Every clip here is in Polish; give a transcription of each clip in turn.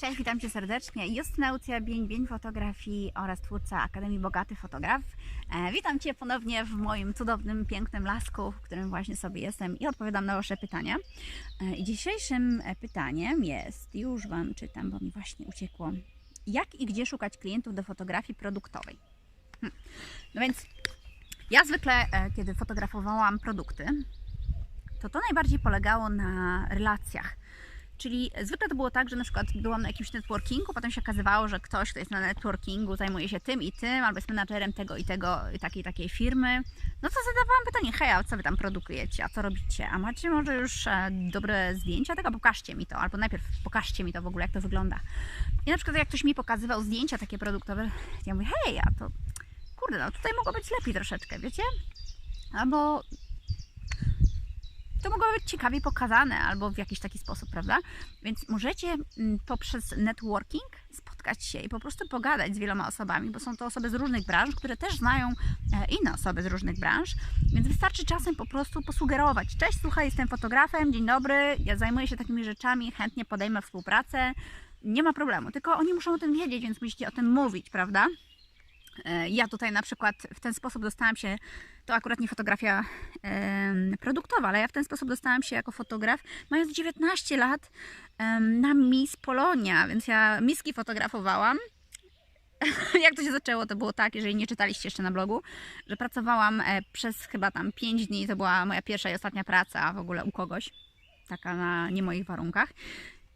Cześć, witam Cię serdecznie. Justyna Lucja Bień, Bień Fotografii oraz twórca Akademii Bogaty Fotograf. E, witam Cię ponownie w moim cudownym, pięknym lasku, w którym właśnie sobie jestem i odpowiadam na Wasze pytania. E, dzisiejszym e, pytaniem jest, już Wam czytam, bo mi właśnie uciekło, jak i gdzie szukać klientów do fotografii produktowej? Hm. No więc ja zwykle, e, kiedy fotografowałam produkty, to to najbardziej polegało na relacjach. Czyli zwykle to było tak, że na przykład byłam na jakimś networkingu, potem się okazywało, że ktoś, kto jest na networkingu, zajmuje się tym i tym, albo jest menadżerem tego i tego, i takiej takiej firmy. No to zadawałam pytanie, hej, a co wy tam produkujecie, a co robicie? A macie może już e, dobre zdjęcia tego? Pokażcie mi to, albo najpierw pokażcie mi to w ogóle, jak to wygląda. I na przykład jak ktoś mi pokazywał zdjęcia takie produktowe, ja mówię, hej, a to kurde, no tutaj mogło być lepiej troszeczkę, wiecie? Albo to mogło być ciekawie pokazane albo w jakiś taki sposób, prawda? Więc możecie mm, poprzez networking spotkać się i po prostu pogadać z wieloma osobami, bo są to osoby z różnych branż, które też znają e, inne osoby z różnych branż, więc wystarczy czasem po prostu posugerować. Cześć, słuchaj, jestem fotografem, dzień dobry, ja zajmuję się takimi rzeczami, chętnie podejmę współpracę, nie ma problemu, tylko oni muszą o tym wiedzieć, więc musicie o tym mówić, prawda? E, Ja tutaj na przykład w ten sposób dostałam się, to akurat nie fotografia produktowa, ale ja w ten sposób dostałam się jako fotograf, mając 19 lat na Miss Polonia, więc ja miski fotografowałam. Jak to się zaczęło, to było tak, jeżeli nie czytaliście jeszcze na blogu, że pracowałam e, przez chyba tam 5 dni, to była moja pierwsza i ostatnia praca w ogóle u kogoś, taka na nie moich warunkach.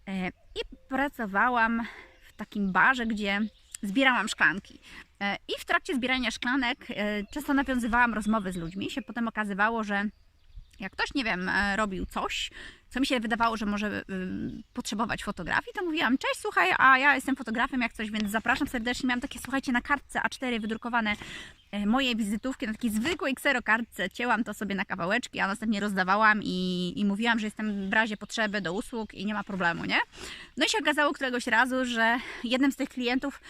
E, I pracowałam w takim barze, gdzie zbierałam szklanki. E, I w trakcie zbierania szklanek e, często nawiązywałam rozmowy z ludźmi. Się potem okazywało, że jak ktoś, nie wiem, e, robił coś, co mi się wydawało, że może potrzebować fotografii, to mówiłam, cześć, słuchaj, a ja jestem fotografem jak coś, więc zapraszam serdecznie. Miałam takie, słuchajcie, na kartce A4 wydrukowane e, moje wizytówki na takiej zwykłej kserokartce. Cięłam to sobie na kawałeczki, a następnie rozdawałam i, i mówiłam, że jestem w razie potrzeby do usług i nie ma problemu, nie? No i się okazało któregoś razu, że jednym z tych klientów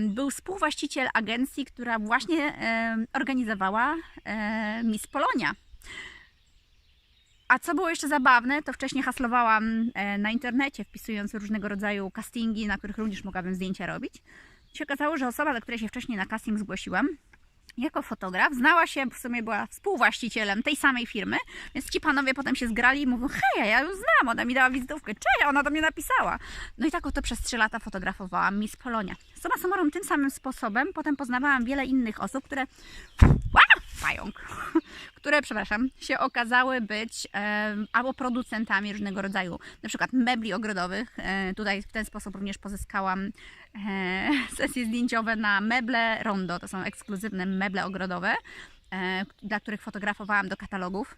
był współwłaściciel agencji, która właśnie organizowała e, Miss Polonia. A co było jeszcze zabawne, to wcześniej haslowałam e, na internecie, wpisując różnego rodzaju castingi, na których również mogłabym zdjęcia robić. I się okazało, że osoba, do której się wcześniej na casting zgłosiłam, jako fotograf, znała się, w sumie była współwłaścicielem tej samej firmy, więc ci panowie potem się zgrali i mówią, hej, ja ją znam, ona mi dała wizytówkę, cześć, ona do mnie napisała. No i tak oto przez 3 lata fotografowałam Miss Polonia. Suma summarum, tym samym sposobem potem poznawałam wiele innych osób, które... Ła! Pająk! które, przepraszam, się okazały być e, albo producentami różnego rodzaju, na przykład mebli ogrodowych. E, tutaj w ten sposób również pozyskałam e, sesje zdjęciowe na meble Rondo. To są ekskluzywne meble ogrodowe, e, dla których fotografowałam do katalogów.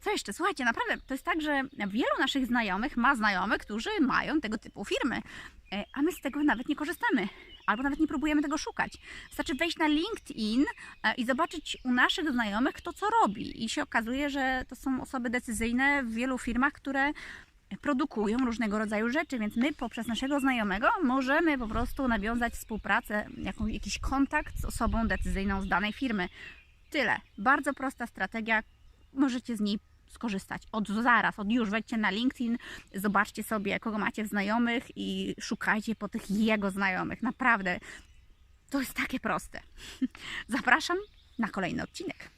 Co jeszcze? Słuchajcie, naprawdę to jest tak, że wielu naszych znajomych ma znajomych, którzy mają tego typu firmy, e, a my z tego nawet nie korzystamy, albo nawet nie próbujemy tego szukać. Wystarczy wejść na LinkedIn e, i zobaczyć u naszych znajomych, kto co robi. I się okazuje, że to są osoby decyzyjne w wielu firmach, które produkują różnego rodzaju rzeczy, więc my poprzez naszego znajomego możemy po prostu nawiązać współpracę, jakiś kontakt z osobą decyzyjną z danej firmy. Tyle. Bardzo prosta strategia. Możecie z niej skorzystać. Od zaraz, od już wejdźcie na LinkedIn, zobaczcie sobie, kogo macie w znajomych i szukajcie po tych jego znajomych. Naprawdę, to jest takie proste. Zapraszam na kolejny odcinek.